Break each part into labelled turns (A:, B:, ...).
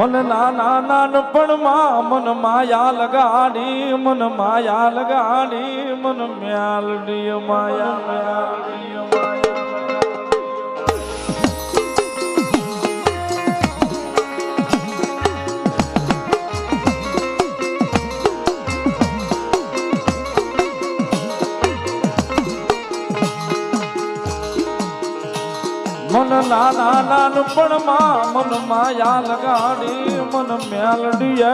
A: મન નાના નાનપણમાં મન માયા લગાડી મન માયા લગાડી મન મ્યાલડી માયા મ્યાલડી માયા નાના નાનપણમાં મન માયા લગાડી મન મ્યાલડીએ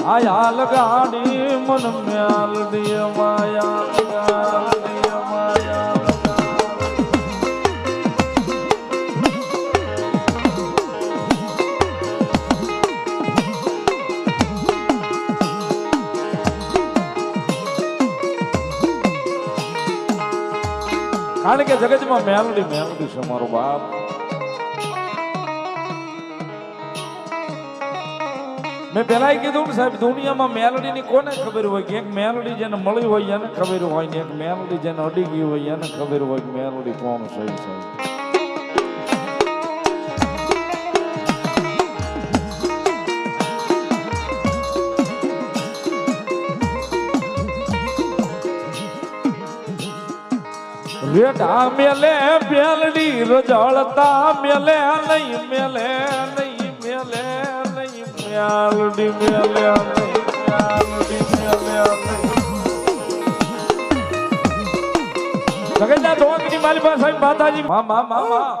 A: માયા લગાડી મન મ્યાલડીએ માયા લગાડી. કારણ કે જગતમાં મેલડી મેલડી છે મારો બાપ. મેં પેલા કીધું ને સાહેબ, દુનિયામાં મેલડી ની કોને ખબર હોય કે એક મેલડી જેને મળી હોય એને ખબર હોય ને એક મેલડી જેને અડી ગઈ હોય એને ખબર હોય મેલડી કોણ છે સાહેબ? રેઢા મેલે બેલડી રજળતા મેલે, નહીં મેલે નહીં મેલે, નહીં મેલડી મેલે જગતના ઢોકની મારી પાસે માતાજી. મામા મામા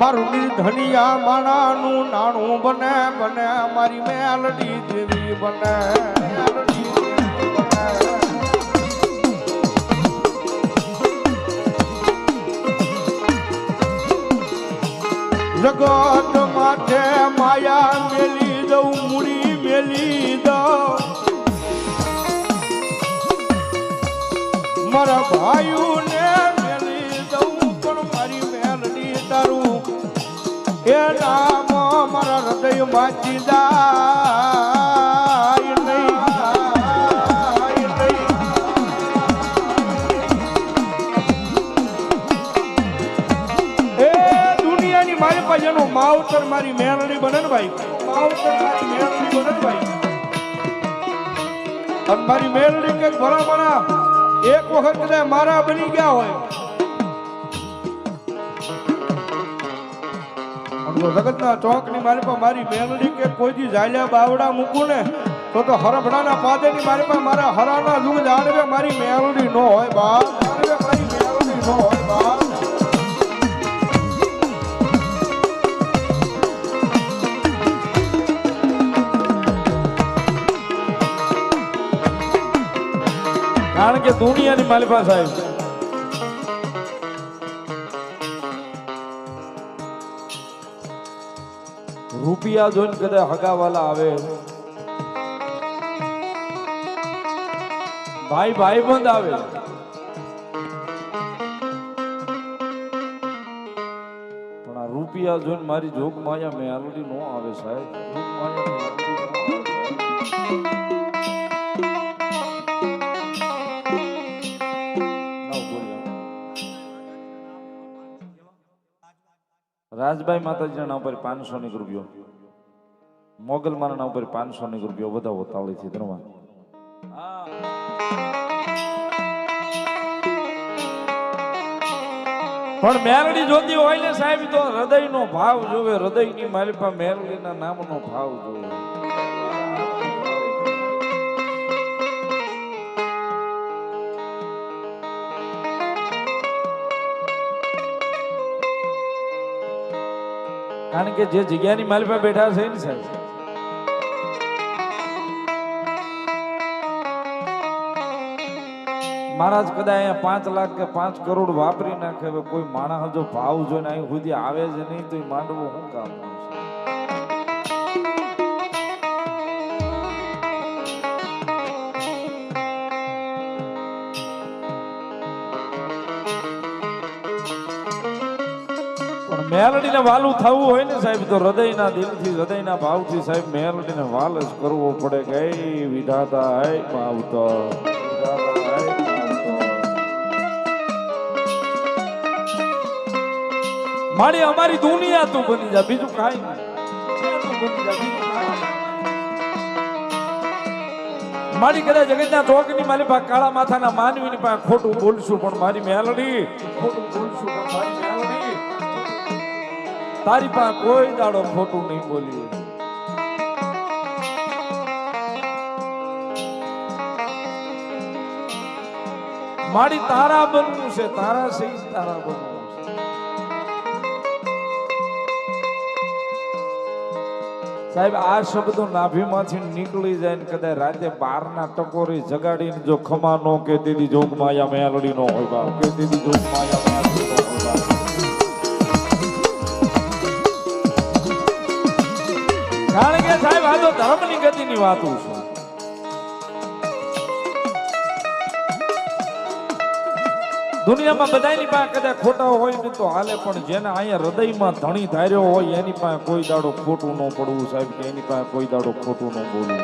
B: મારું ધનિયા માણાનું નાણું બને બને, મારી મેલડી દેવી બને. જગત માટે માયા મેલી દઉં, મૂડી મેલી દઉં. મારા ભાઈઓને મેલી દઉં, પણ મારી મેલડી તારું. એ નામ મારા હૃદયમાંથી જાય મારી એનું માવતર મારી મેલડી બને ને ભાઈ. માવતર મારી મેલડી બને ને ભાઈ. અને મારી મેલડી કંઈક ભલા ભલા એક વખત કદાચ મારા બની ગયા હોય. જગતના ચોકની મારી પાસે મારી મેલડી કે કોઈ ઝાલ્યા બાવડા મૂકું ને, તો તો હરભડાના પાદેની મારી મારા હરાના દૂધ આડવે મારી મેલડી નો હોય મારી મેલડી નો હોય.
A: કે દુનિયાની પાસે સાહેબ? રૂપિયા જોઈને કદાચ હગાવાલા આવે. ભાઈ ભાઈ બંધ આવે. પણ આ રૂપિયા જોઈને મારી જોગ માયા મેલડી નો આવે સાહેબ. જોગ માયા રાજભાઈ માતાજીના નામ પર પાંચસો ની રૂપિયો. મોગલ નામ પર પાંચસો ની રૂપિયો બધા હોતાળી છે ધનવા પણ મેરડી જોતી હોય ને સાહેબ, તો હૃદયનો ભાવ જોવે, હૃદયની માલિપા મેરડીના પાસે મેલડી ના નામ નો ભાવ જોવે. કારણ કે જે જગ્યાની પાસે બેઠા છે ને સાહેબ. મહારાજ કદાચ અહીંયા પાંચ લાખ કે પાંચ કરોડ વાપરી નાખે કોઈ માણસ જો ભાવ જોઈને અહીં સુધી આવે છે નહીં તો એ માંડવું શું કામ? મેલડીને વાલું થવું હોય ને સાહેબ, તો હૃદયના દિલથી, હૃદયના ભાવથી સાહેબ, મેલડીને વાલ જ કરવો પડે કે વિધાતા હે માવતો." મારી અમારી દુનિયા તું બની જા, બીજું કાંઈ. મારી કદાચ જગતના ચોકની મારી પાસે કાળા માથાના માનવીની પાસે ખોટું બોલશું, પણ મારી મેલડી ખોટું બોલશું, પણ મારી મેલડી તારી પાસે કોઈ દાડો ખોટું નહીં બોલીએ મારી તારા બનવું છે, તારા સહી તારા બનવું સાહેબ, આ શબ્દો નાભીમાંથી નીકળી જાય ને કદાચ રાતે બારના ટકોરી જગાડીને જો ખમા નો કે દીદી જોગમાયા મેલડી નો હોય બાપ. કે દીદી જોગમાયા મેલડી આ તો ધર્મની ગતિની વાતો છે. દુનિયામાં બધાની પાસે કદાચ ખોટા હોય ને તો હાલે, પણ જેને અહીંયા હૃદયમાં ધણી ધાર્યો હોય, એની પાસે કોઈ દાડો ખોટું ન પડવું સાહેબ, કે એની પાસે કોઈ દાડો ખોટું ન બોલવું.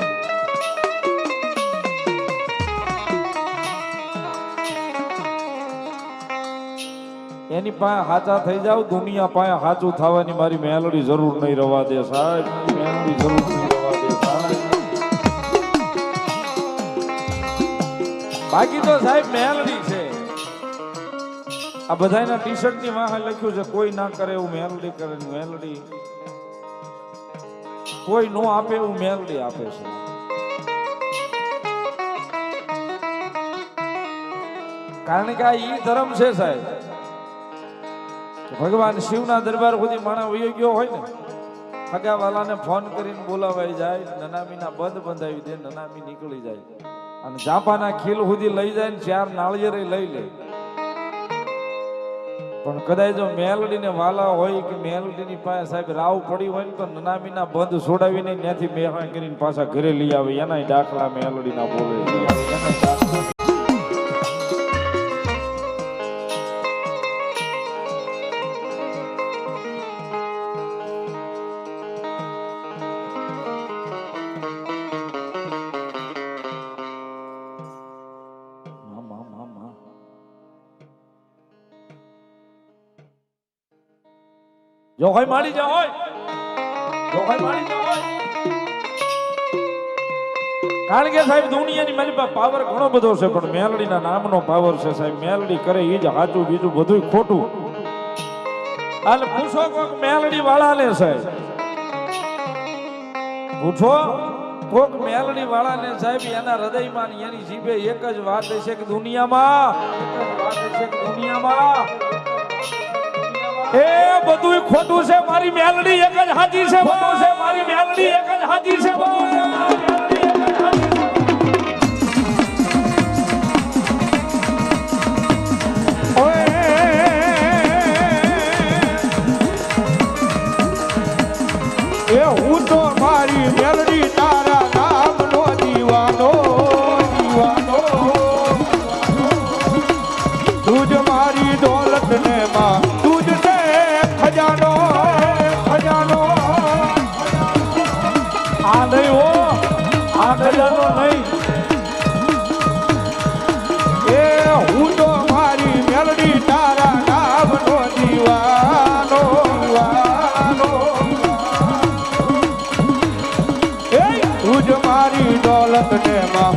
A: એની પાસે હાચા થઈ જાવ દુનિયા પાસે હાચું થવાની મારી મેલડી જરૂર નહીં રવા દે સાહેબ, મેલડી જરૂર નહીં બાકી તો સાહેબ મેલડી છે. આ બધાના ટી શર્ટની વાહ લખ્યું છે, કોઈ ના કરે એવું મેલડી કરે મેલડી કોઈ નો આપે એવું મેલડી આપે છે. કારણ કે આ ઈ ધર્મ છે સાહેબ. ભગવાન શિવના દરબાર સુધી માણસ વયો ગયો હોય ને ફગાવાલાને ફોન કરીને બોલાવાઈ જાય, નનામીના બંધ બંધાવી દે, નનામી નીકળી જાય. અને જાપાના ખીલ સુધી લઈ જાય ને ચાર નાળિયેરે લઈ લે. પણ કદાચ જો મેલડીને વાલા હોય કે મેલડીની પાસે સાહેબ રાવ પડી હોય ને તો નનામીના બંધ છોડાવીને ત્યાંથી મેહા કરીને પાછા ઘરે લઈ આવે. એનાય દાખલા મેલડીના બોલે છે. એનાય દાખલા જો હોય જા હોય કારણ કે સાહેબ, દુનિયાની મારી પાસે પાવર ઘણો બધો છે, પણ મેલડીના નામનો પાવર છે સાહેબ. મેલડી કરે એ જ સાચું બીજું બધું ખોટું. અને પૂછો કોક મેલડી વાળાને સાહેબ. પૂછો કોક મેલડી વાળાને સાહેબ, એના હૃદયમાં એની જીભે એક જ વાત છે કે દુનિયામાં. એક જ વાત છે દુનિયામાં. એ બધું ખોટું છે, મારી મેલડી એક જ હાજી છે, બધું છે, મારી મેલડી એક જ હાજી છે, બધું
B: ને માં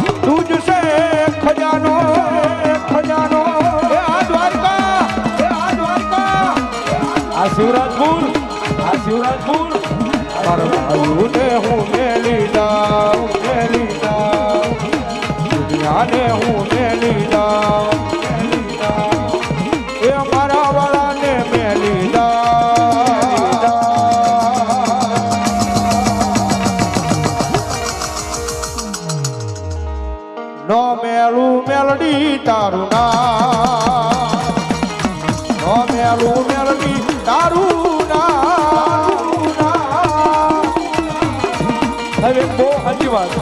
B: છે ખજાનો ખજાનો એ આ દ્વારકા એ આ દ્વારકા
A: આ શિવરાજપુર. આ શિવરાજપુર
B: હું મેલી મેલડી તારું નો મેલું મેલડી તારું
A: સાહેબ બહુ હજી વાત.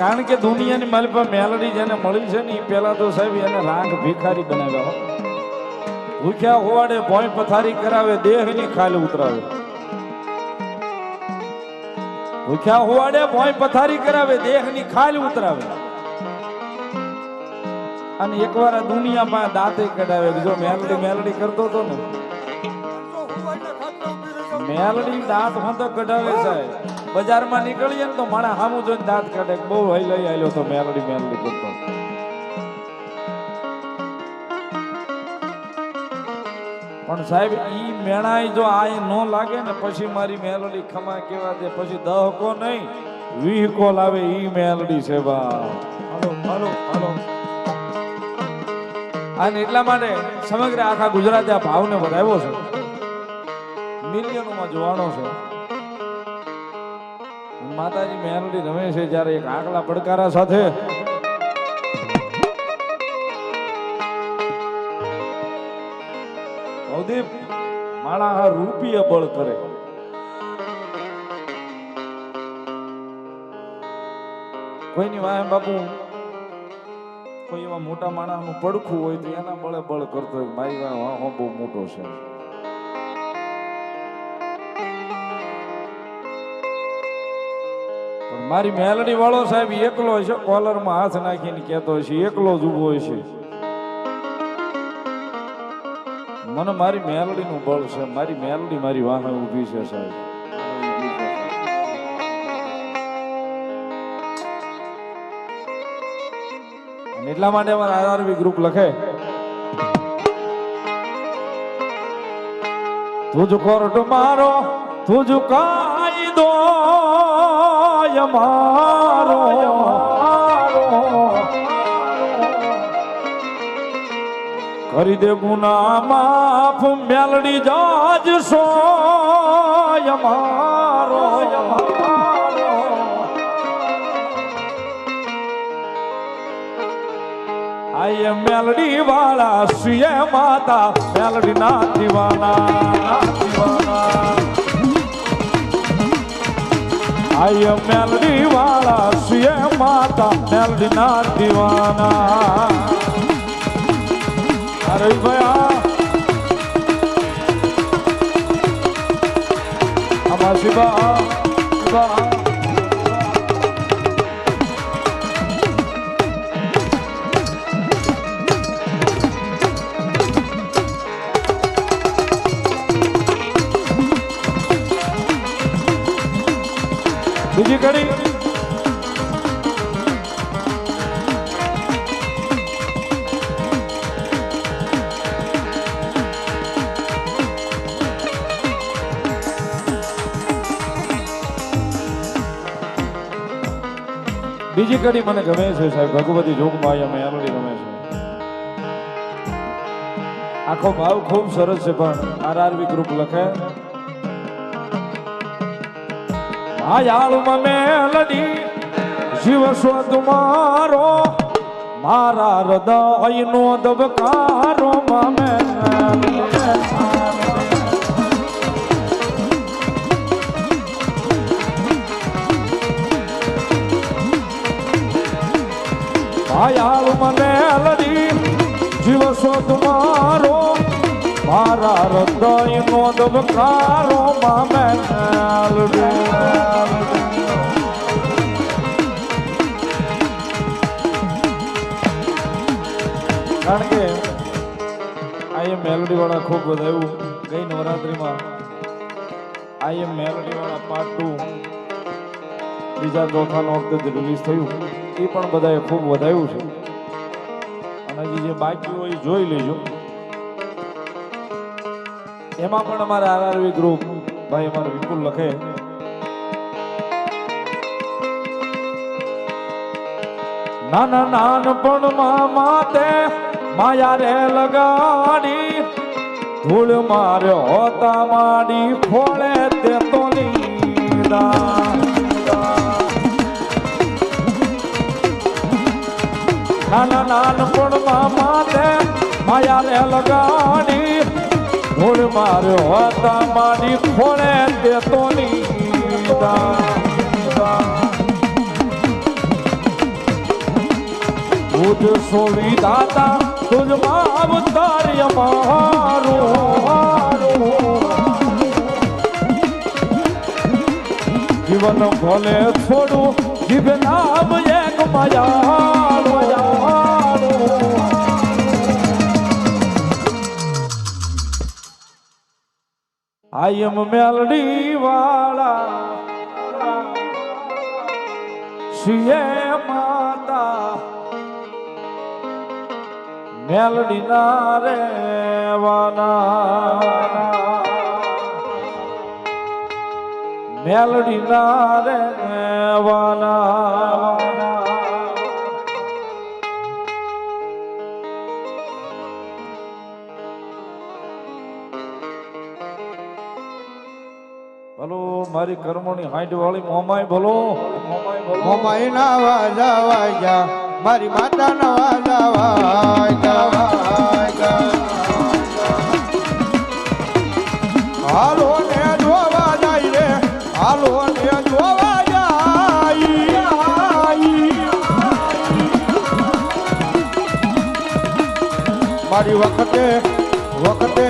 A: કારણ કે દુનિયાની મારી પાસે મેલડી જેને મળી છે ને એ પહેલા તો સાહેબ એને રાંગ ભિખારી બનાવ્યા ભૂખ્યા હોવાડે ભોંય પથારી કરાવે, દેહની ખાલી ઉતરાવે. ભૂખ્યા હોવાડે ભોંય પથારી કરાવે, દેહની ખાલી ઉતરાવે. અને એકવાર આ દુનિયા પાસે દાંતે કઢાવે જો મેલડી મેલડી કરતો હતો ને? મેલડી દાંત હોતો કઢાવે સાહેબ. બજારમાં નીકળીએ ને તો માણા હામું જોઈને દાંત કાઢે બહુ હઈ લઈ આવ્યો તો મેલડી મેલડી કરતો. પણ સાહેબ, ઈ મેણાય જો આ ન લાગે ને, પછી મારી મેલડી ખમા કેવા દે, પછી દહકો નહીં, વીહકો લાવે ઈ મેલડી છે બા હાલો હાલો હાલો. અને એટલા માટે સમગ્ર આખા ગુજરાતે આ ભાવને વધાવ્યો છે. મિલિયનોમાં જોવાનો છે. માતાજી મેલડી રમે છે જ્યારે એક આંકડા પડકારા સાથે અવદીપ માળા રૂપિયા બળ કરે. કોઈની વાહે બાપુ કોઈ એવા મોટા માણસનું પડખું હોય તો એના બળે બળ કરતો હોય મારી વાહ બહુ મોટો છે. મારી મેલડી વાળો સાહેબ એકલો છે, કોલરમાં હાથ નાખીને કહેતો છે, એકલો જ ઊભો છે. મને મારી મેલડીનું બળ છે, મારી મેલડી મારી વાહે ઊભી છે સાહેબ. એટલા માટે અમારા આરઆરવી ગ્રુપ લખે. તુજ કોર્ટ મારો તુજ કાયદો મારો કરી દે ગુના, માફ, મેલડી જાજ સો મારો. આય મેલડી વાળા સુય માતા, મેલડી ના દીવાના આય મેલડી વાળા સુય માતા, મેલડી ના દીવાના. અરે ભયા. આમાં શિવા શિવા. બીજી કડી મને ગમે છે સાહેબ. ભગવતી જોગમાયા મેલડી ગમે છે. આખો ભાવ ખૂબ સરસ છે, પણ આરઆરવી ગ્રુપ લખે. માયાળમાં મેલડી શિવ સ્વદ મારો. મારા હૃદયનો દબકારો મામે. માયાળમાં મેલડી જીવ જીવશો તમારો. મારા હૃદયનો દબકારો મામે મેલડી કારણ કે અહીંયા મેલોડીવાળા વાળા ખૂબ વધાવ્યું. ગઈ નવરાત્રીમાં અહીંયા એમ મેલોડી વાળા પાર્ટ ટુ બીજા ચોથાનો વખતે રિલીઝ થયું. એ પણ બધાએ ખૂબ વધાયું છે. અને હજી જે બાકી હોય જોઈ લેજો. એમાં પણ અમારા આરઆરવી ગ્રુપ ભાઈ અમારે વિપુલ લખે. નાના નાનપણમાં માતે માયા રે લગાડી. ધૂળ માર્યો હોતા માડી ફોડે તે તો લીધા. નાના નાનપણમાં માતે માયા રે લગાડી. ધૂળ મારે હોતા માડી ફોડે તે તો લીધા તુજ સોવી દાતા તુજમાં અવતાર્ય મારો જીવન ભલે છોડું જીવ નામ એક મજારો આયમ I am melody wala Shiye mata melody na rewana melody na rewana મારી કર્મોની હાઈટ વાળી મોમાય ભલો મોમાય
B: ના વાજા વાજા મારી માતા ના વાજા વાજા હાલો ને જોવા જાય મારી વખતે વખતે